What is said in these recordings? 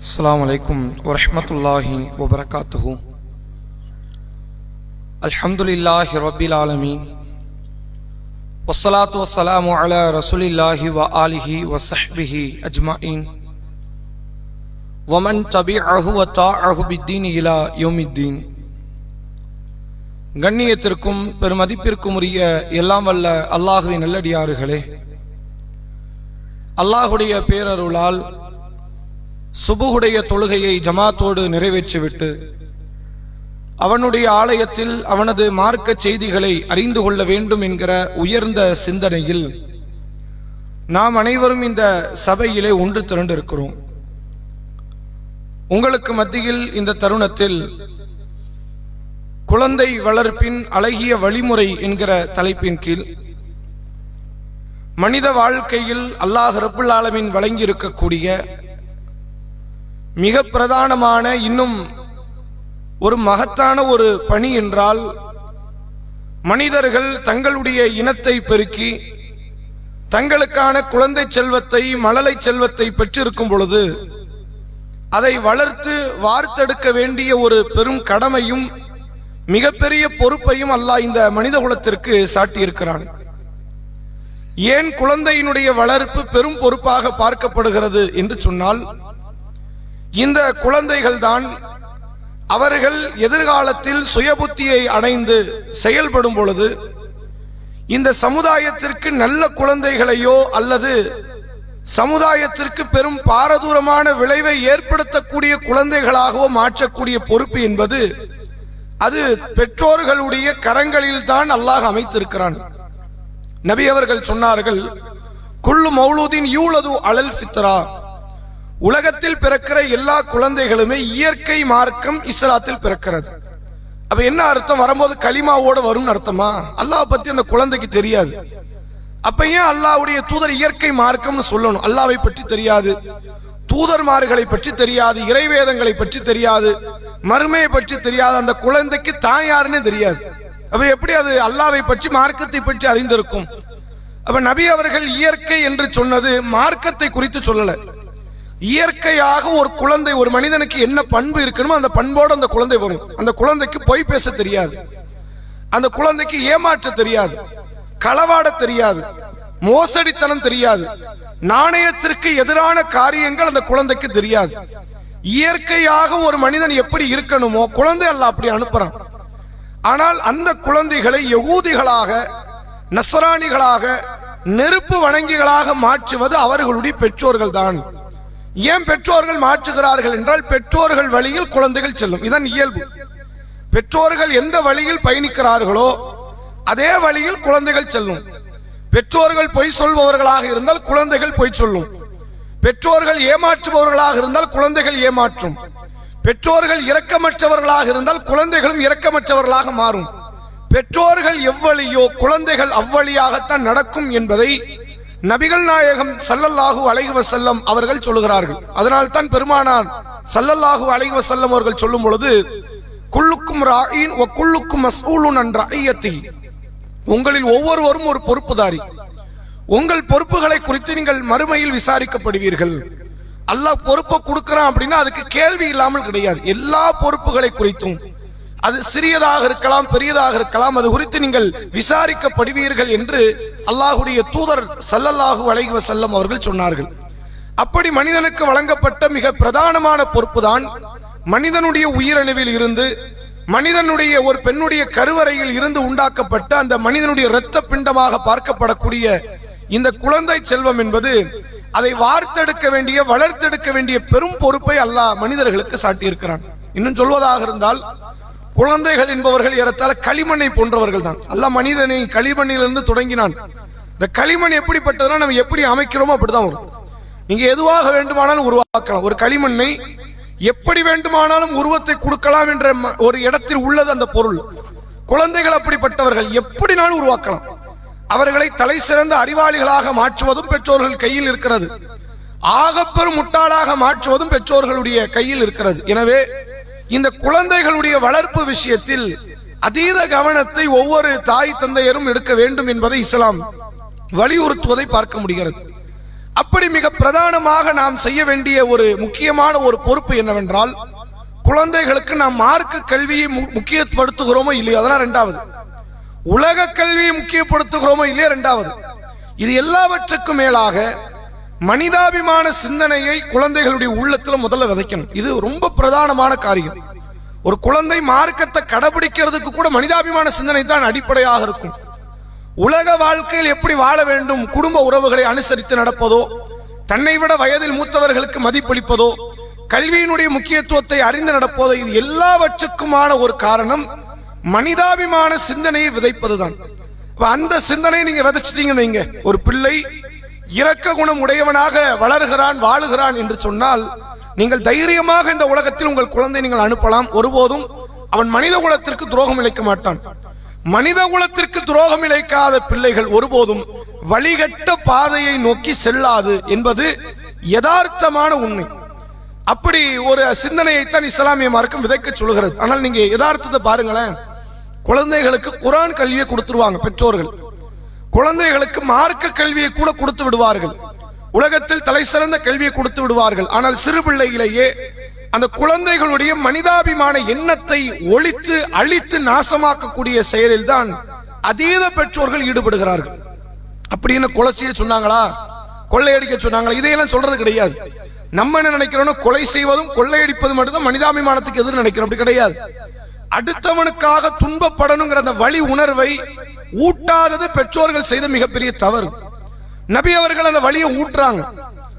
السلام عليكم ورحمة الله وبركاته الحمد لله رب العالمين والصلاة والسلام على رسول الله وآله وصحبه أجمعين ومن تبعه وطاعه بالدين إلى يوم الدين கண்ணியத்திற்கும் பெருமதிப்பிற்கும் உரிய எல்லாம் வல்ல அல்லாஹுவின் நல்லடியாறுகளே அல்லாஹுடைய பேரருளால் சுபுகுடைய தொழுகையை ஜமாத்தோடு நிறைவேற்றிவிட்டு அவனுடைய ஆலயத்தில் அவனது மார்க்க செய்திகளை அறிந்து கொள்ள வேண்டும் என்கிற உயர்ந்த சிந்தனையில் நாம் அனைவரும் இந்த சபையிலே ஒன்று திரண்டிருக்கிறோம். உங்களுக்கு மத்தியில் இந்த தருணத்தில் குழந்தை வளர்ப்பின் அழகிய வழிமுறை என்கிற தலைப்பின் கீழ் மனித வாழ்க்கையில் அல்லாஹ் ரப்புல் ஆலமீன் வழங்கியிருக்கக்கூடிய மிக பிரதானமான இன்னும் ஒரு மகத்தான ஒரு பணி என்றால் மனிதர்கள் தங்களுடைய இனத்தை பெருக்கி தங்களுக்கான குழந்தை செல்வத்தை மழலை செல்வத்தை பெற்றிருக்கும் பொழுது அதை வளர்த்து வார்த்தெடுக்க வேண்டிய ஒரு பெரும் கடமையும் மிகப்பெரிய பொறுப்பையும் அல்லாஹ் இந்த மனித குலத்திற்கு சாட்டியிருக்கிறான். ஏன் குழந்தையினுடைய வளர்ப்பு பெரும் பொறுப்பாக பார்க்கப்படுகிறது என்று சொன்னால் இந்த குழந்தைகள் தான் அவர்கள் எதிர்காலத்தில் சுயபுத்தியை அடைந்து செயல்படும் பொழுது இந்த சமுதாயத்திற்கு நல்ல குழந்தைகளையோ அல்லது சமுதாயத்திற்கு பெரும் பாரதூரமான விளைவை ஏற்படுத்தக்கூடிய குழந்தைகளாகவோ மாற்றக்கூடிய பொறுப்பு என்பது அது பெற்றோர்களுடைய கரங்களில் தான் அல்லாஹ் அமைத்திருக்கிறான். நபி அவர்கள் சொன்னார்கள் குள்ளு மௌலூதின் யூலது அலல் ஃபித்ரா. உலகத்தில் பிறக்கிற எல்லா குழந்தைகளுமே இயற்கை மார்க்கம் இஸ்லாத்தில் பிறக்கிறது. அப்ப என்ன அர்த்தம்? வரும்போது களிமாவோட வரும் அர்த்தமா? அல்லாஹ் பத்தி அந்த குழந்தைக்கு தெரியாது. அப்ப ஏன் அல்லாவுடைய தூதர் இயற்கை மார்க்கம்னு சொல்லணும்? அல்லாவை பற்றி தெரியாது. தூதர்மார்களை பற்றி தெரியாது. இறைவேதங்களை பற்றி தெரியாது. மறுமையை பற்றி தெரியாது. அந்த குழந்தைக்கு தான் யாருன்னு தெரியாது. அப்ப எப்படி அது அல்லாவை பற்றி மார்க்கத்தை பற்றி அறிந்திருக்கும்? அப்ப நபி அவர்கள் இயற்கை என்று சொன்னது மார்க்கத்தை குறித்து சொல்லலை. இயற்கையாக ஒரு குழந்தை ஒரு மனிதனுக்கு என்ன பண்பு இருக்கணுமோ அந்த பண்போடு அந்த குழந்தை வரும். அந்த குழந்தைக்கு பொய் பேச தெரியாது. அந்த குழந்தைக்கு ஏமாற்ற தெரியாது. களவாட தெரியாது. மோசடித்தனம் தெரியாது. நாணயத்திற்கு எதிரான காரியங்கள் அந்த குழந்தைக்கு தெரியாது. இயற்கையாக ஒரு மனிதன் எப்படி இருக்கணுமோ குழந்தை அல்ல அப்படி அனுப்புறான். ஆனால் அந்த குழந்தைகளை யகூதிகளாக நசராணிகளாக நெருப்பு வணங்கிகளாக மாற்றுவது அவர்களுடைய பெற்றோர்கள் தான் ஏன் பெற்றோர்கள் மாற்றுகிறார்கள் என்றால் பெற்றோர்கள் வழியில் குழந்தைகள் செல்லும். இதன் இயல்பு. பெற்றோர்கள் எந்த வழியில் பயணிக்கிறார்களோ அதே வழியில் குழந்தைகள் செல்லும். பெற்றோர்கள் பொய் சொல்பவர்களாக இருந்தால் குழந்தைகள் பொய் சொல்லும். பெற்றோர்கள் ஏமாற்றுபவர்களாக இருந்தால் குழந்தைகள் ஏமாற்றும். பெற்றோர்கள் இரக்கமற்றவர்களாக இருந்தால் குழந்தைகளும் இரக்கமற்றவர்களாக மாறும். பெற்றோர்கள் எவ்வழியோ குழந்தைகள் அவ்வழியாகத்தான் நடக்கும் என்பதை நபிகள் நாயகம் சல்லல்லாஹு அலைஹி வஸல்லம் அவர்கள் சொல்லுகிறார்கள். அதனால் தான் பெருமானார் சல்லல்லாஹு அலைஹி வஸல்லம் அவர்கள் சொல்லும் பொழுது குள்ளுக்கும் ராயின் ஒ குல்லுக்கும் மஸ்ஊலுன் அன் ஐயத்தி உங்களில் ஒவ்வொருவரும் ஒரு பொறுப்புதாரி. உங்கள் பொறுப்புகளை குறித்து நீங்கள் மறுமையில் விசாரிக்கப்படுவீர்கள். அல்லாஹ் பொறுப்பை கொடுக்குறான் அப்படின்னா அதுக்கு கேள்வி இல்லாமல் கிடையாது. எல்லா பொறுப்புகளை குறித்தும். அது சிறியதாக இருக்கலாம் பெரியதாக இருக்கலாம். அது குறித்து நீங்கள் விசாரிக்கப்படுவீர்கள் என்று அல்லாஹுடைய தூதர் சல்லல்லாஹு அலைஹி செல்லம் அவர்கள் சொன்னார்கள். அப்படி மனிதனுக்கு வழங்கப்பட்ட மிக பிரதானமான பொறுப்புதான் மனிதனுடைய உயிரணுவில் இருந்து மனிதனுடைய ஒரு பெண்ணுடைய கருவறையில் இருந்து உண்டாக்கப்பட்ட அந்த மனிதனுடைய இரத்த பிண்டமாக பார்க்கப்படக்கூடிய இந்த குழந்தை செல்வம் என்பது அதை வார்த்தெடுக்க வேண்டிய வளர்த்தெடுக்க வேண்டிய பெரும் பொறுப்பை அல்லாஹ் மனிதர்களுக்கு சாட்டியிருக்கிறான். இன்னும் சொல்வதாக இருந்தால் குழந்தைகள் என்பவர்கள் ஏறத்தால களிமண்ணை போன்றவர்கள் தான் அல்ல மனிதனை களிமண்ணிலிருந்து தொடங்கினான். இந்த களிமண் எப்படிப்பட்டதுனா நம்ம எப்படி அமைக்கிறோமோ அப்படிதான் வரும். நீங்க எதுவாக வேண்டுமானாலும் உருவாக்கலாம். ஒரு களிமண்ணை எப்படி வேண்டுமானாலும் உருவத்தை கொடுக்கலாம் என்ற ஒரு இடத்தில் உள்ளது அந்த பொருள். குழந்தைகள் அப்படிப்பட்டவர்கள் எப்படினாலும் உருவாக்கலாம். அவர்களை தலை சிறந்த அறிவாளிகளாக மாற்றுவதும் பெற்றோர்கள் கையில் இருக்கிறது. ஆகப்பெரும் முட்டாளாக மாற்றுவதும் பெற்றோர்களுடைய கையில் இருக்கிறது. எனவே இந்த குழந்தைகளுடைய வளர்ப்பு விஷயத்தில் அதீத கவனத்தை ஒவ்வொரு தாய் தந்தையரும் எடுக்க வேண்டும் என்பதை இஸ்லாம் வலியுறுத்துவதை பார்க்க முடிகிறது. அப்படி மிக பிரதானமாக நாம் செய்ய வேண்டிய ஒரு முக்கியமான ஒரு பொறுப்பு என்னவென்றால் குழந்தைகளுக்கு நாம் மார்க்க கல்வியை மு- முக்கியப்படுத்துகிறோமோ இல்லையோ அதெல்லாம் ரெண்டாவது. உலக கல்வியை முக்கியப்படுத்துகிறோமோ இல்லையோ ரெண்டாவது. இது எல்லாவற்றுக்கும் மேலாக மனிதாபிமான சிந்தனையை குழந்தைகளுடைய உள்ளத்துல முதல்ல விதைக்கணும். இது ரொம்ப பிரதானமான காரியம். ஒரு குழந்தை மார்க்கத்தை கடைபிடிக்கிறதுக்கு கூட மனிதாபிமான சிந்தனை தான் அடிப்படையாக இருக்கும். உலக வாழ்க்கையில் எப்படி வாழ வேண்டும் குடும்ப உறவுகளை அனுசரித்து நடப்பதோ தன்னை விட வயதில் மூத்தவர்களுக்கு மதிப்பளிப்பதோ கல்வியினுடைய முக்கியத்துவத்தை அறிந்து நடப்பதோ இது எல்லாவற்றுக்குமான ஒரு காரணம் மனிதாபிமான சிந்தனையை விதைப்பதுதான். அந்த சிந்தனையை நீங்க விதைச்சிட்டீங்கன்னு வைங்க. ஒரு பிள்ளை இரக்க குணம் உடையவனாக வளர்கிறான் வாழுகிறான் என்று சொன்னால் நீங்கள் தைரியமாக இந்த உலகத்தில் உங்கள் குழந்தை நீங்கள் அனுப்பலாம். ஒருபோதும் அவன் மனித குலத்திற்கு துரோகம் இழைக்க மாட்டான். மனித குலத்திற்கு துரோகம் இழைக்காத பிள்ளைகள் ஒருபோதும் வழிகட்ட பாதையை நோக்கி செல்லாது என்பது யதார்த்தமான உண்மை. அப்படி ஒரு சிந்தனையைத்தான் இஸ்லாமிய மார்க்கம் விதைக்க சொல்கிறது ஆனால் நீங்க யதார்த்தத்தை பாருங்களேன். குழந்தைகளுக்கு குரான் கல்வியை கொடுத்துருவாங்க பெற்றோர்கள். குழந்தைகளுக்கு மார்க்க கல்வியை கூட கொடுத்து விடுவார்கள். உலகத்தில் தலை சிறந்த கல்வியை கொடுத்து விடுவார்கள். ஆனால் சிறு பிள்ளையிலேயே அந்த குழந்தைகளுடைய மனிதாபிமான எண்ணத்தை ஒழித்து அழித்து நாசமாக்கக்கூடிய செயலில் தான் அதீத பெற்றோர்கள் ஈடுபடுகிறார்கள். அப்படின்னு குலச்சியை சொன்னாங்களா? கொள்ளையடிக்க சொன்னாங்களா? இதையெல்லாம் சொல்றது கிடையாது. நம்ம என்ன நினைக்கிறோம்னா கொலை செய்வதும் கொள்ளையடிப்பதும் மட்டும்தான் மனிதாபிமானத்துக்கு எதிர் நினைக்கிறோம். அப்படி கிடையாது. அடுத்தவனுக்காக துன்பப்படணுங்கிற அந்த வழி உணர்வை ஊட்டாதது பெற்றோர்கள் செய்த மிகப்பெரிய தவறு. நபி அவர்கள் அந்த வழியை ஊட்டுறாங்க.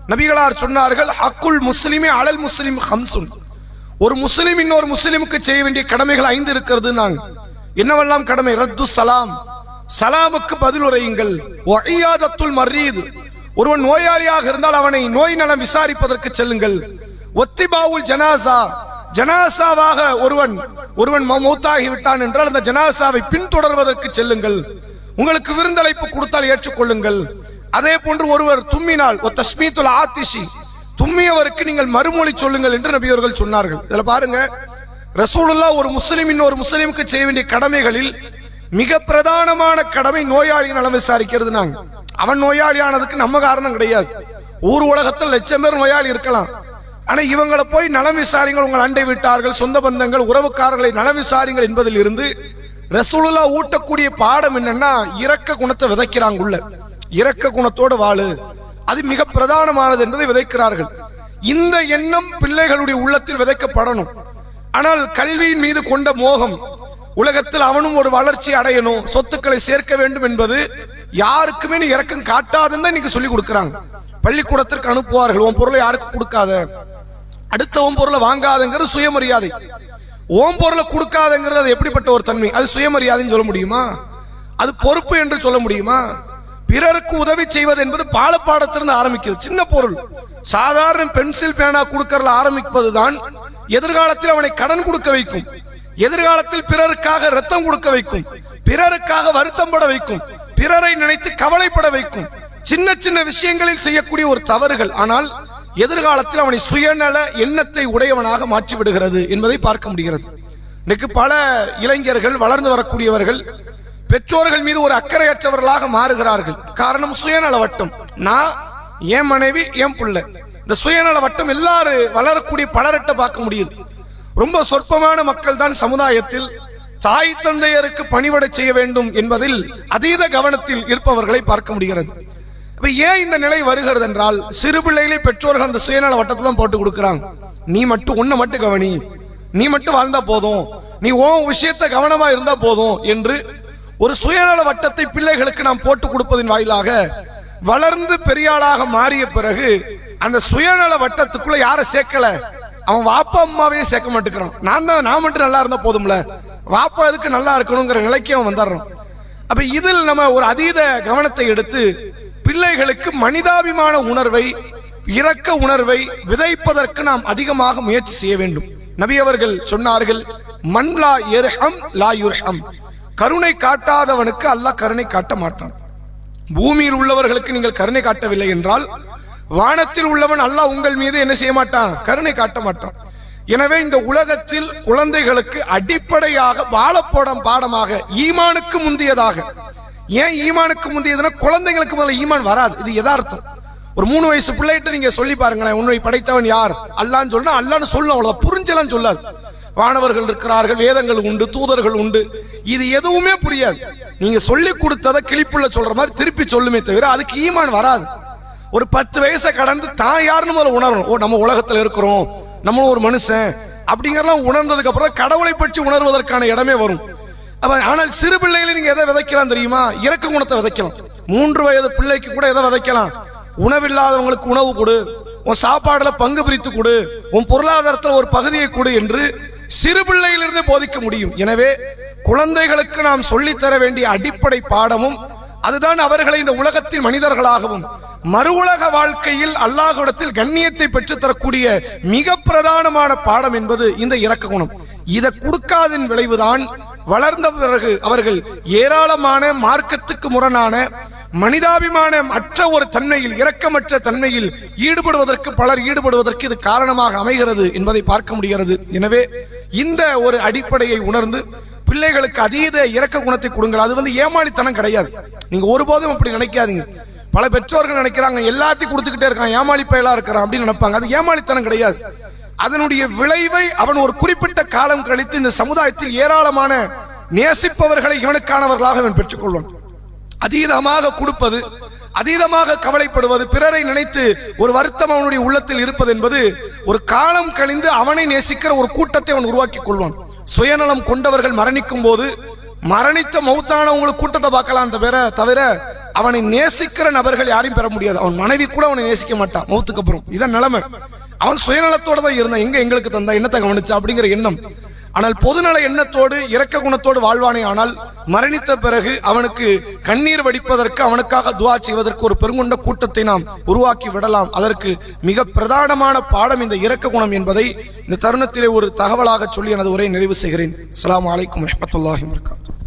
நபிகளார் சொன்னார்கள் அக்குல் முஸ்லிமே அலல் முஸ்லிம் ஹம்சுன். ஒரு முஸ்லிம் இன்னொரு முஸ்லிமுக்கு செய்ய வேண்டிய கடமைகள் ஐந்து இருக்கிறது நாங்க என்னவெல்லாம் கடமை? ரத்து சலாம். சலாமுக்கு பதில் உரையுங்கள். ஒய்யாதத்துல் மர்ரீது ஒருவன் நோயாளியாக இருந்தால் அவனை நோய் நலம் விசாரிப்பதற்கு செல்லுங்கள். ஒத்திபாவுல் ஜனாசா. ஜனாசாவாக ஒருவன் ஒருவன் மௌ- மௌத்தாகி விட்டான் என்றால் அந்த ஜனாசாவை பின்தொடர்வதற்கு செல்லுங்கள். உங்களுக்கு விருந்தழைப்பு கொடுத்தால் ஏற்றுக்கொள்ளுங்கள். அதே போன்று ஒருவர் தும்மினால் ஒத்த தஸ்மீத்துல் ஆத்திஷி தும்மியவருக்கு நீங்கள் மறுமொழி சொல்லுங்கள் என்று நபியவர்கள் சொன்னார்கள். இதில் பாருங்க ரசூலுல்லா ஒரு முஸ்லீம் இன்னொரு முஸ்லீமுக்கு செய்ய வேண்டிய கடமைகளில் மிக பிரதானமான கடமை நோயாளியின் நலம் விசாரிக்கிறது நாங்கள் அவன் நோயாளியானதுக்கு நம்ம காரணம் கிடையாது. ஊர் உலகத்தில் லட்சம் பேர் நோயாளி இருக்கலாம். ஆனால் இவங்களை போய் நலம் விசாரிங்கள் உங்கள் அண்டை விட்டார்கள் சொந்த பந்தங்கள் உறவுக்காரர்களை நலம் விசாரிங்கள் என்பதில் இருந்து ரசூலுல்லா ஊட்டக்கூடிய பாடம் என்னன்னா இரக்க குணத்தை விதைக்கிறாங்க உள்ள. இரக்க குணத்தோடு வாழு. அது மிக பிரதானமானது என்பதை விதைக்கிறார்கள். இந்த எண்ணம் பிள்ளைகளுடைய உள்ளத்தில் விதைக்கப்படணும். ஆனால் கல்வியின் மீது கொண்ட மோகம் உலகத்தில் அவனும் ஒரு வளர்ச்சி அடையணும் சொத்துக்களை சேர்க்க வேண்டும் என்பது யாருக்குமே நீ இறக்கம் காட்டாதுன்னு தான் இன்னைக்கு சொல்லி கொடுக்குறாங்க. பள்ளிக்கூடத்திற்கு அனுப்புவார்கள் உன் பொருளை யாருக்கும் கொடுக்காத. அடுத்தவன் பொருளை வாங்காதங்கிறது சுயமரியாதை. ஓம் பொருளை கொடுக்காதங்கிறது அது எப்படிப்பட்ட ஒரு தன்மை? அது சுயமரியாதைன்னு சொல்ல முடியுமா? அது பொறுப்பு என்று சொல்ல முடியுமா? பிறருக்கு உதவி செய்வது என்பது பாலப்பாடத்திலிருந்து ஆரம்பிக்கிறது சின்ன பொருள். சாதாரண பென்சில் பேனா கொடுக்கறதுல ஆரம்பிப்பதுதான் எதிர்காலத்தில் அவனை கடன் கொடுக்க வைக்கும். எதிர்காலத்தில் பிறருக்காக ரத்தம் கொடுக்க வைக்கும். பிறருக்காக வருத்தம் பட வைக்கும். பிறரை நினைத்து கவலைப்பட வைக்கும். சின்ன சின்ன விஷயங்களில் செய்யக்கூடிய ஒரு தவறுகள். ஆனால் எதிர்காலத்தில் அவனை சுயநல எண்ணத்தை உடையவனாக மாற்றி விடுகிறது என்பதை பார்க்க முடிகிறது. இன்னைக்கு பல இளைஞர்கள் வளர்ந்து வரக்கூடியவர்கள் பெற்றோர்கள் மீது ஒரு அக்கறையற்றவர்களாக மாறுகிறார்கள். காரணம் சுயநல வட்டம். நான் என் மனைவி என் புள்ள. இந்த சுயநல வட்டம் எல்லாரும் வளரக்கூடிய பலரட்ட பார்க்க முடியுது. ரொம்ப சொற்பமான மக்கள் தான் சமுதாயத்தில் தாய் தந்தையருக்கு பணிவடை செய்ய வேண்டும் என்பதில் அதீத கவனத்தில் இருப்பவர்களை பார்க்க முடிகிறது. இப்ப ஏன் இந்த நிலை வருகிறது என்றால் சிறு பிள்ளைகளை பெற்றோர்கள் அந்த சுயநல வட்டத்தை தான் போட்டு கொடுக்குறாங்க. நீ மட்டும் உன்னை மட்டும் கவனி. நீ மட்டும் வாழ்ந்தா போதும். நீ உன் விஷயத்தை கவனமா இருந்தா போதும் என்று ஒரு சுயநல வட்டத்தை பிள்ளைகளுக்கு நாம் போட்டு கொடுப்பதன் வாயிலாக வளர்ந்து பெரியாளாக மாறிய பிறகு அந்த சுயநல வட்டத்துக்குள்ள யாரை சேர்க்கல? அவன் வாப்பா அம்மாவே சேர்க்க மாட்டேங்கிறான். நான் தான் நான் மட்டும் நல்லா இருந்தா போதும்ல. வாப்பா எதுக்கு நல்லா இருக்கணுங்கிற நிலைக்கு அவன் வந்துடுறான். அப்ப இதில் நம்ம ஒரு அதீத கவனத்தை எடுத்து பிள்ளைகளுக்கு மனிதாபிமான உணர்வை இரக்க உணர்வை விதைப்பதற்கு நாம் அதிகமாக முயற்சி செய்ய வேண்டும். நபி அவர்கள் சொன்னார்கள் மன் லா எர்ஹம் லா யுர்ஹம். கருணை காட்டாதவனுக்கு அல்லாஹ் கருணை காட்ட மாட்டான். பூமியில் உள்ளவர்களுக்கு நீங்கள் கருணை காட்டவில்லை என்றால் வானத்தில் உள்ளவன் அல்லாஹ் உங்கள் மீது என்ன செய்ய மாட்டான்? கருணை காட்ட மாட்டான். எனவே இந்த உலகத்தில் குழந்தைகளுக்கு அடிப்படையாக வாழப்போடம் பாடமாக ஈமானுக்கு முந்தியதாக ஏன் ஈமானுக்கு முந்தியதுன்னா குழந்தைங்களுக்கு முதல்ல ஈமான் வராது? இது யதார்த்தம். ஒரு மூணு வயசு பிள்ளைகிட்ட நீங்க சொல்லி பாருங்களேன் உன்னை படைத்தவன் யார்? அல்லான்னு சொன்னா அல்லான்னு சொல்லணும் அவ்வளோ புரிஞ்சலாம் சொல்லாது. வானவர்கள் இருக்கிறார்கள் வேதங்கள் உண்டு தூதர்கள் உண்டு. இது எதுவுமே புரியாது. நீங்க சொல்லி கொடுத்ததை கிளிப்புள்ள சொல்ற மாதிரி திருப்பி சொல்லுமே தவிர அதுக்கு ஈமான் வராது. ஒரு பத்து வயசை கடந்து தான் யாருன்னு முதல்ல உணரணும். ஓ நம்ம உலகத்தில் இருக்கிறோம் நம்ம ஒரு மனுஷன் அப்படிங்கறதெல்லாம் உணர்ந்ததுக்கு அப்புறம் கடவுளை பற்றி உணர்வதற்கான இடமே வரும். அப்ப ஆனால் சிறு பிள்ளைகளை நீங்க எதை விதைக்கலாம் தெரியுமா? இறக்க குணத்தை விதைக்கலாம். மூன்று வயது பிள்ளைக்கு கூட எதை விதைக்கலாம்? உணவில்லாதவங்களுக்கு உணவு கொடு. உன் சாப்பாடுல பங்கு பிரித்து கொடு. உன் பொருளாதாரத்தில் ஒரு பகுதியை கொடு என்று சிறு பிள்ளையிலிருந்து போதிக்க முடியும். எனவே குழந்தைகளுக்கு நாம் சொல்லித்தர வேண்டிய அடிப்படை பாடமும் அதுதான் அவர்களை இந்த உலகத்தில் மனிதர்களாகவும் மறு உலக வாழ்க்கையில் அல்லாஹிடத்தில் கண்ணியத்தை பெற்றுத்தரக்கூடிய மிக பிரதானமான பாடம் என்பது இந்த இரக்க குணம். இதை கொடுக்காதின் விளைவுதான் வளர்ந்த பிறகு அவர்கள் ஏராளமான மார்க்கத்துக்கு முரணான மனிதாபிமானம் அற்ற ஒரு தன்மையில் இரக்கமற்ற தன்மையில் ஈடுபடுவதற்கு பலர் ஈடுபடுவதற்கு இது காரணமாக அமைகிறது என்பதை பார்க்க முடிகிறது. எனவே இந்த ஒரு அடிப்படையை உணர்ந்து பிள்ளைகளுக்கு அதீத இரக்க குணத்தை கொடுங்கள். அது வந்து ஏமாளித்தனம் கிடையாது. நீங்க ஒருபோதும் அப்படி நினைக்காதீங்க. பல பெற்றோர்கள் நினைக்கிறாங்க எல்லாத்தையும் கொடுத்துக்கிட்டே இருக்கான் ஏமாளி பயலா இருக்கிறான் அப்படின்னு நினைப்பாங்க. அது ஏமாளித்தனம் கிடையாது. அதனுடைய விளைவை அவன் ஒரு குறிப்பிட்ட காலம் கழித்து இந்த சமுதாயத்தில் ஏராளமான நேசிப்பவர்களை இவனுக்கானவர்களாக அவன் பெற்றுக்கொள்வான். அதீதமாக கொடுப்பது அதீதமாக கவலைப்படுவது பிறரை நினைத்து ஒரு வருத்தம் அவனுடைய உள்ளத்தில் இருப்பது என்பது ஒரு காலம் கழிந்து அவனை நேசிக்கிற ஒரு கூட்டத்தை அவன் உருவாக்கி கொள்வான். சுயநலம் கொண்டவர்கள் மரணிக்கும் போது மரணித்த மௌத்தானவங்களுக்கு கூட்டத்தை பார்க்கலாம் தவிர தவிர அவனை நேசிக்கிற நபர்கள் யாரையும் பெற முடியாது. அவன் மனைவி கூட அவனை நேசிக்க மாட்டான் மௌத்துக்கு அப்புறம். இதான் நிலைமை. அவன் சுயநலத்தோட தான் இருந்தான். எங்க எங்களுக்கு தந்தா என்னத்தை கவனிச்சா அப்படிங்கிற எண்ணம். ஆனால் பொதுநல எண்ணத்தோடு இரக்க குணத்தோடு வாழ்வானே ஆனால் மரணித்த பிறகு அவனுக்கு கண்ணீர் வடிப்பதற்கு அவனுக்காக துவா செய்வதற்கு ஒரு பெருங்கொண்ட கூட்டத்தை நாம் உருவாக்கி விடலாம். அதற்கு மிக பிரதானமான பாடம் இந்த இரக்க குணம் என்பதை இந்த தருணத்திலே ஒரு தகவலாக சொல்லி எனது உரையை நிறைவு செய்கிறேன். அஸ்ஸலாமு வலைக்கம் வரமத்துல்லாஹி வரகாத்து